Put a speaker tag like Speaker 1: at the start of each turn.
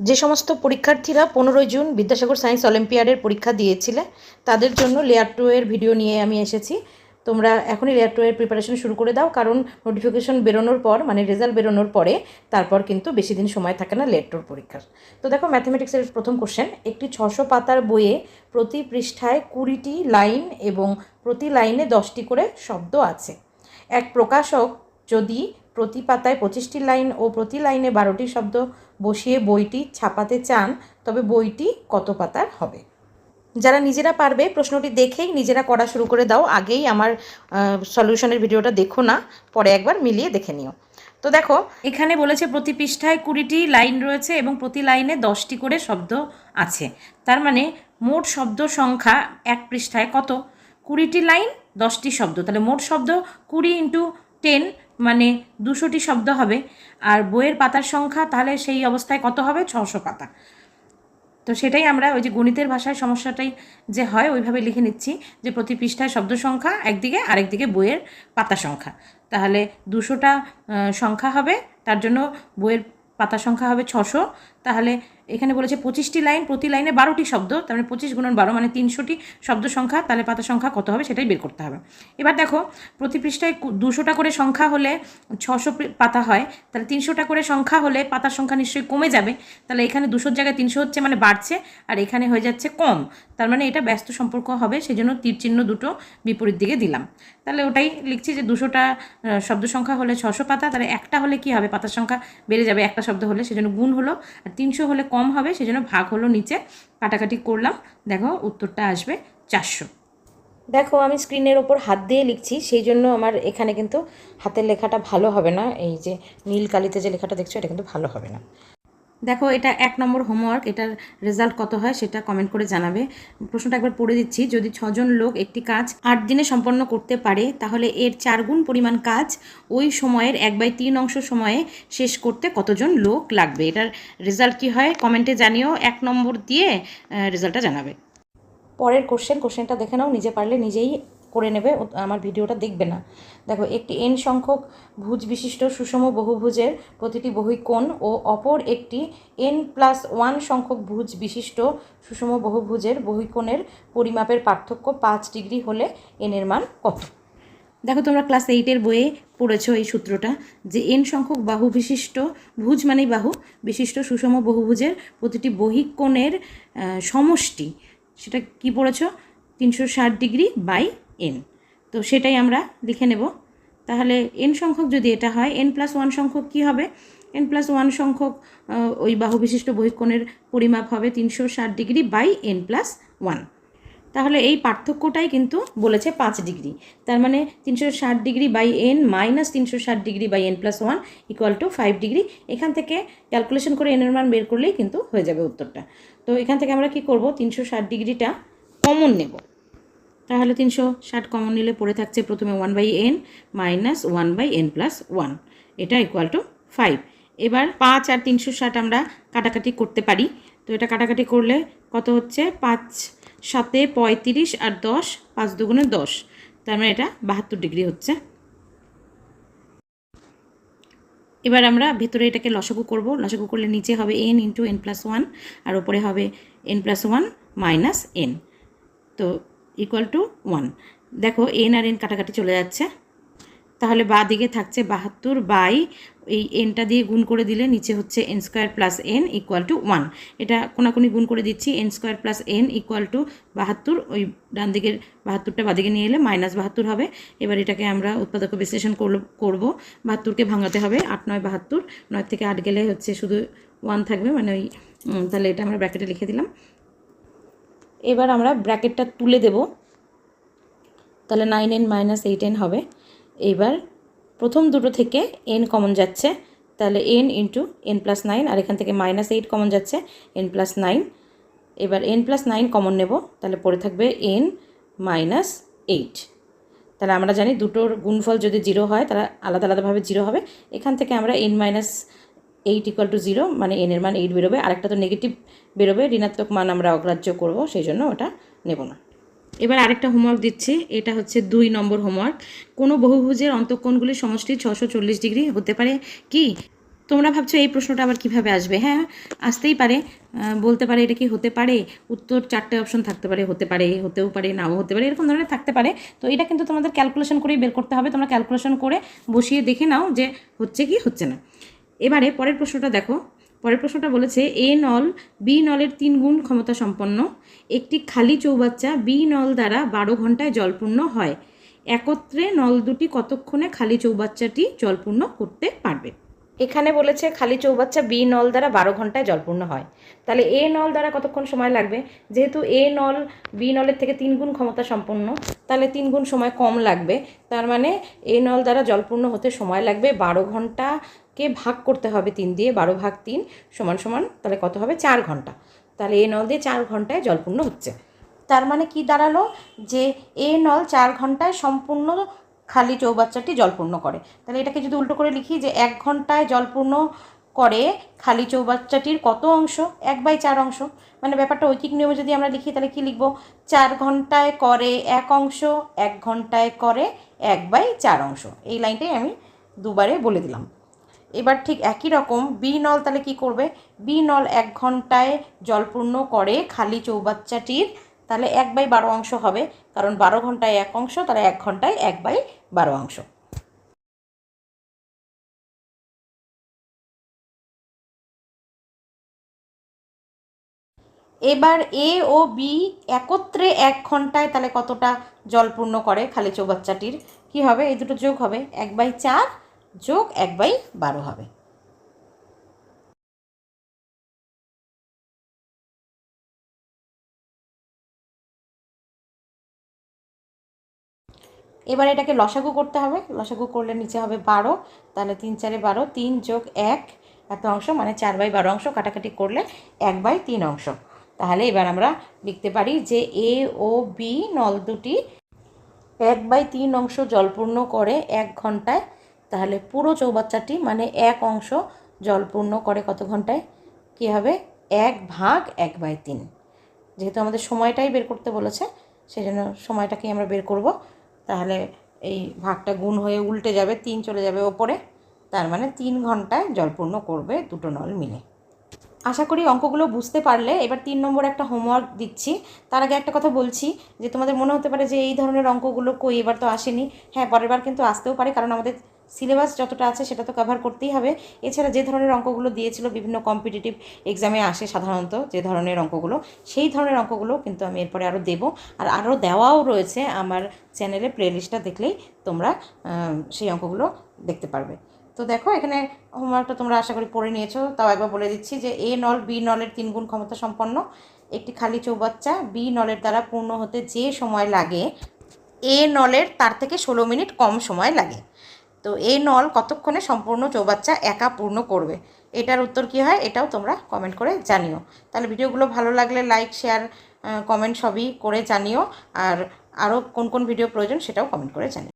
Speaker 1: যে সমস্ত পরীক্ষার্থীরা পনেরোই জুন বিদ্যাসাগর সায়েন্স অলিম্পিয়াডের পরীক্ষা দিয়েছিলে, তাদের জন্য লেয়ার টু এর ভিডিও নিয়ে আমি এসেছি। তোমরা এখনই লেয়ার টু এর প্রিপারেশন শুরু করে দাও, কারণ নোটিফিকেশন বেরোনোর পর মানে রেজাল্ট বেরোনোর পরে, তারপর কিন্তু বেশি দিন সময় থাকে না লেয়ার টুর পরীক্ষার। তো দেখো ম্যাথমেটিক্সের প্রথম কোশ্চেন একটি ছশো পাতার বইয়ে প্রতি পৃষ্ঠায় কুড়িটি লাইন এবং প্রতি লাইনে দশটি করে শব্দ আছে। এক প্রকাশক যদি প্রতি পাতায় পঁচিশটি লাইন ও প্রতি লাইনে বারোটি শব্দ বসিয়ে বইটি ছাপাতে চান, তবে বইটি কত পাতার হবে? যারা নিজেরা পারবে প্রশ্নটি দেখেই নিজেরা করা শুরু করে দাও, আগেই আমার সলিউশনের ভিডিওটা দেখো না, পরে একবার মিলিয়ে দেখে নিও। তো দেখো, এখানে বলেছে প্রতি পৃষ্ঠায় কুড়িটি লাইন রয়েছে এবং প্রতি লাইনে দশটি করে শব্দ আছে। তার মানে মোট শব্দ সংখ্যা এক পৃষ্ঠায় কত? কুড়িটি লাইন, দশটি শব্দ। তাহলে মোট শব্দ কুড়ি ইন্টু টেন মানে দুশোটি শব্দ হবে। আর বইয়ের পাতার সংখ্যা তাহলে সেই অবস্থায় কত হবে? ছশো পাতা। তো সেটাই আমরা ওই যে গণিতের ভাষায় সমস্যাটাই যে হয়, ওইভাবে লিখে নিচ্ছি যে প্রতি পৃষ্ঠায় শব্দ সংখ্যা, একদিকে আরেকদিকে বইয়ের পাতা সংখ্যা। তাহলে দুশোটা সংখ্যা হবে, তার জন্য বইয়ের পাতা সংখ্যা হবে ছশো তাহলে এখানে বলেছে পঁচিশটি লাইন, প্রতি লাইনে বারোটি শব্দ, তার মানে পঁচিশ গুণন বারো মানে তিনশোটি শব্দ সংখ্যা, তাহলে পাতা সংখ্যা কত হবে সেটাই বের করতে হবে। এবার দেখো, প্রতি পৃষ্ঠায় দুশোটা করে সংখ্যা হলে ছশো পাতা হয়, তাহলে তিনশোটা করে সংখ্যা হলে পাতার সংখ্যা নিশ্চয়ই কমে যাবে, তাহলে এখানে দুশোর জায়গায় তিনশো হচ্ছে মানে বাড়ছে, আর এখানে হয়ে যাচ্ছে কম, তার মানে এটা ব্যস্ত সম্পর্ক হবে সেই জন্য তীর চিহ্ন দুটো বিপরীত দিকে দিলাম। তাহলে ওটাই লিখছি যে দুশোটা শব্দ সংখ্যা হলে ছশো পাতা, তাহলে একটা হলে কি হবে? পাতার সংখ্যা বেড়ে যাবে একটা শব্দ হলে, সেজন্য গুণ হলো, আর তিনশো হলে কম হবে, সেজন্য ভাগ হলো নিচে। কাটাকাটি করলাম, দেখো উত্তরটা আসবে চারশো। দেখো, আমি স্ক্রিনের ওপর হাত দিয়ে লিখছি, সেই জন্য আমার এখানে কিন্তু হাতের লেখাটা ভালো হবে না। এই যে নীল কালিতে যে লেখাটা দেখছ, এটা কিন্তু ভালো হবে না। দেখো, এটা এক নম্বর হোমওয়ার্ক এটার রেজাল্ট কত হয় সেটা কমেন্ট করে জানাবে। প্রশ্নটা একবার পড়ে দিচ্ছি, যদি ছজন লোক একটি কাজ আট দিনে সম্পন্ন করতে পারে, তাহলে এর চার গুণ পরিমাণ কাজ ওই সময়ের এক বাই তিন অংশ সময়ে শেষ করতে কতজন লোক লাগবে? এটার রেজাল্ট কি হয়? কমেন্টে জানিও, এক নম্বর দিয়ে রেজাল্টটা জানাবে। পরের কোশ্চেন কোশ্চেনটা দেখে নাও, নিজে পারলে নিজেই করে নেবে আমার ভিডিওটা দেখবে না। দেখো, একটি এন সংখ্যক ভুজ বিশিষ্ট সুষম বহুভুজের প্রতিটি বহিকোণ ও অপর একটি এন প্লাস ওয়ান সংখ্যক ভুজ বিশিষ্ট সুষম বহুভুজের বহিকোণের পরিমাপের পার্থক্য পাঁচ ডিগ্রি হলে এনের মান কত? দেখো, তোমরা ক্লাস এইটের বইয়ে পড়েছো এই সূত্রটা যে এন সংখ্যক বাহু বিশিষ্ট ভুজ মানেই বাহু বিশিষ্ট সুষম বহুভুজের প্রতিটি বহিকোণের সমষ্টি। সেটা কি পড়েছ? তিনশো ষাট ডিগ্রি বাই এন তো সেটাই আমরা লিখে নেব। তাহলে এন সংখ্যক যদি এটা হয় এন প্লাস ওয়ান সংখ্যক কী হবে? এন প্লাস ওয়ান সংখ্যক ওই বাহু বিশিষ্ট বহিকোণের পরিমাপ হবে তিনশো ষাট degree by N plus one তাহলে এই পার্থক্যটাই কিন্তু বলেছে পাঁচ ডিগ্রি। তার মানে তিনশো ষাট ডিগ্রি বাই এন মাইনাস তিনশো ষাট degree by N plus one equal to five degree. এখান থেকে ক্যালকুলেশন করে এনের মান বের করলেই কিন্তু হয়ে যাবে উত্তরটা। তো এখান থেকে আমরা কি করব? তিনশো ষাট ডিগ্রিটা কমন নেব। তাহলে তিনশো ষাট কমন নিলে পড়ে থাকছে প্রথমে one by N minus one by N plus one এটা ইকুয়াল টু ফাইভ এবার পাঁচ আর তিনশো ষাট আমরা কাটাকাটি করতে পারি। তো এটা কাটাকাটি করলে কত হচ্ছে? পাঁচ সাতে পঁয়ত্রিশ আর দশ পাঁচ দুগুণে দশ। তার মানে এটা বাহাত্তর ডিগ্রি হচ্ছে। এবার আমরা ভেতরে এটাকে লসাগু করব। লসাগু করলে নিচে হবে N into N plus one আর ওপরে হবে N plus one minus N তো ইকুয়াল টু ওয়ান দেখো এন আর এন কাটাকাটি চলে যাচ্ছে। তাহলে বা দিকে থাকছে বাহাত্তর বাই, এই এনটা দিয়ে গুণ করে দিলে নিচে হচ্ছে N square plus N equal to one এটা কোনাকুনি গুণ করে দিচ্ছি N square plus N equal to বাহাত্তর, ওই ডান দিকের বাহাত্তরটা বাদিকে নিয়ে এলে মাইনাস বাহাত্তর হবে। এবার এটাকে আমরা উৎপাদক বিশ্লেষণ করব। বাহাত্তরকে ভাঙাতে হবে, আট নয় বাহাত্তর, নয় থেকে আট গেলে হচ্ছে শুধু ওয়ান থাকবে মানে ওই তাহলে এটা আমরা ব্র্যাকেটে লিখে দিলাম। এবার আমরা ব্র্যাকেটটা তুলে দেব। তাহলে nine N minus eight N হবে। এইবার প্রথম দুটো থেকে এন কমন যাচ্ছে। তাহলে N into N plus nine আর এখান থেকে মাইনাস এইট কমন যাচ্ছে এন প্লাস নাইন এবার এন প্লাস নাইন কমন নেব। তাহলে পড়ে থাকবে এন মাইনাস এইট তাহলে আমরা জানি দুটোর গুণফল যদি জিরো হয়, তাহলে আলাদা আলাদাভাবে জিরো হবে। এখান থেকে আমরা N minus eight equal to zero মানে এনের মান এইট বেরোবে। আরেকটা তো নেগেটিভ বেরোবে, ঋণাত্মক মান আমরা অগ্রাহ্য করব, সেই জন্য ওটা নেব না। এবার আরেকটা হোমওয়ার্ক দিচ্ছি, এটা হচ্ছে দুই নম্বর হোমওয়ার্ক কোনো বহুভুজের অন্তঃকোণগুলির সমষ্টি ছশো চল্লিশ ডিগ্রি হতে পারে কি? তোমরা ভাবছ এই প্রশ্নটা আবার কীভাবে আসবে? হ্যাঁ আসতেই পারে। বলতে পারে এটা কি হতে পারে? উত্তর চারটে অপশন থাকতে পারে, হতে পারে, হতেও পারে, নাও হতে পারে, এরকম ধরনের থাকতে পারে। তো এটা কিন্তু তোমাদের ক্যালকুলেশন করেই বের করতে হবে। তোমরা ক্যালকুলেশন করে বসিয়ে দেখে নাও যে হচ্ছে কি, হচ্ছে না। এবারে পরের প্রশ্নটা দেখো। পরের প্রশ্নটা বলেছে, এ নল বি নলের তিন গুণ ক্ষমতা সম্পন্ন। একটি খালি চৌবাচ্চা বি নল দ্বারা বারো ঘন্টায় জলপূর্ণ হয়। একত্রে নল দুটি কতক্ষণে খালি চৌবাচ্চাটি জলপূর্ণ করতে পারবে? এখানে বলেছে, খালি চৌবাচ্চা বি নল দ্বারা বারো ঘন্টায় জলপূর্ণ হয়। তাহলে এ নল দ্বারা কতক্ষণ সময় লাগবে? যেহেতু এ নল বি নলের থেকে তিন গুণ ক্ষমতা সম্পন্ন, তাহলে তিন গুণ সময় কম লাগবে। তার মানে এ নল দ্বারা জলপূর্ণ হতে সময় লাগবে বারো ঘন্টাকে ভাগ করতে হবে তিন দিয়ে বারো ভাগ তিন সমান সমান তাহলে কত হবে? চার ঘণ্টা। তাহলে এ নল দিয়ে চার ঘন্টায় জলপূর্ণ হচ্ছে। তার মানে কি দাঁড়াল? যে এ নল চার ঘন্টায় সম্পূর্ণ খালি চৌবাচ্চাটি জলপূর্ণ করে। তাহলে এটাকে যদি উল্টো করে লিখি যে এক ঘন্টায় জলপূর্ণ করে খালি চৌবাচ্চাটির কত অংশ? এক বাই চার অংশ। মানে ব্যাপারটা ঐকিক নিয়মে যদি আমরা লিখি তাহলে কি লিখব? চার ঘন্টায় করে এক অংশ, এক ঘন্টায় করে এক বাই চার অংশ। এই লাইনটাই আমি দুবারে বলে দিলাম। এবার ঠিক একই রকম বি নল তাহলে কি করবে? বি নল এক ঘন্টায় জলপূর্ণ করে খালি চৌবাচ্চাটির তাহলে এক বাই বারো অংশ হবে। কারণ বারো ঘন্টায় এক অংশ, তাহলে এক ঘন্টায় এক বাই বারো অংশ। এবার এ ও বি একত্রে এক ঘন্টায় তাহলে কতটা জলপূর্ণ করে খালি চৌবাচ্চাটির? কি হবে? এই দুটো যোগ হবে এক বাই চার। যোগ এক বাই বারো হবে। এবার এটাকে লসাগু করতে হবে। লসাগু করলে নিচে হবে বারো, তাহলে তিন চারে বারো, তিন যোগ এক, এত অংশ মানে চার বাই বারো অংশ কাটাকাটি করলে এক বাই তিন অংশ। তাহলে এবার আমরা লিখতে পারি যে এ ও বি নল দুটি এক বাই তিন অংশ জলপূর্ণ করে এক ঘন্টায় তাহলে পুরো চৌবাচ্চাটি মানে এক অংশ জলপূর্ণ করে কত ঘন্টায়? কী হবে? এক ভাগ এক বাই তিন। যেহেতু আমাদের সময়টাই বের করতে বলেছে সেই জন্য সময়টাকে আমরা বের করব। তাহলে এই ভাগটা গুণ হয়ে উল্টে যাবে, তিন চলে যাবে ওপরে। তার মানে তিন ঘন্টায় জলপূর্ণ করবে দুটো নল মিলে। আশা করি অঙ্কগুলো বুঝতে পারলে। এবার তিন নম্বর একটা হোমওয়ার্ক দিচ্ছি। তার আগে একটা কথা বলছি, যে তোমাদের মনে হতে পারে যে এই ধরনের অঙ্কগুলো কই? এবার তো আসেনি। হ্যাঁ পরের বার কিন্তু আসতেও পারে, কারণ আমাদের সিলেবাস যতটা আছে সেটা তো কভার করতেই হবে। এছাড়া যে ধরনের অঙ্কগুলো দিয়েছিল বিভিন্ন কম্পিটিটিভ এক্সামে আসে সাধারণত যে ধরনের অঙ্কগুলো, সেই ধরনের অঙ্কগুলো কিন্তু আমি এরপরে আরও দেবো। আর আরও দেওয়াও রয়েছে আমার চ্যানেলে প্লেলিস্টটা দেখলেই তোমরা সেই অঙ্কগুলো দেখতে পারবে। তো দেখো এখানে হোমওয়ার্কটা তোমরা আশা করি পড়ে নিয়েছো। তাও একবার বলে দিচ্ছি যে এ নল বি নলের তিন গুণ ক্ষমতা সম্পন্ন। একটি খালি চৌবাচ্চা বি নলের দ্বারা পূর্ণ হতে যে সময় লাগে এ নলের তার থেকে ষোলো মিনিট কম সময় লাগে। তো এই নল কতক্ষণে সম্পূর্ণ চৌবাচ্চা একা পূর্ণ করবে? এটার উত্তর কি হয়? এটাও তোমরা কমেন্ট করে জানিও। তাহলে ভিডিওগুলো ভালো লাগলে লাইক শেয়ার কমেন্ট সবই করে জানিও। আর আরও কোন কোন ভিডিও প্রয়োজন সেটাও কমেন্ট করে জানিও।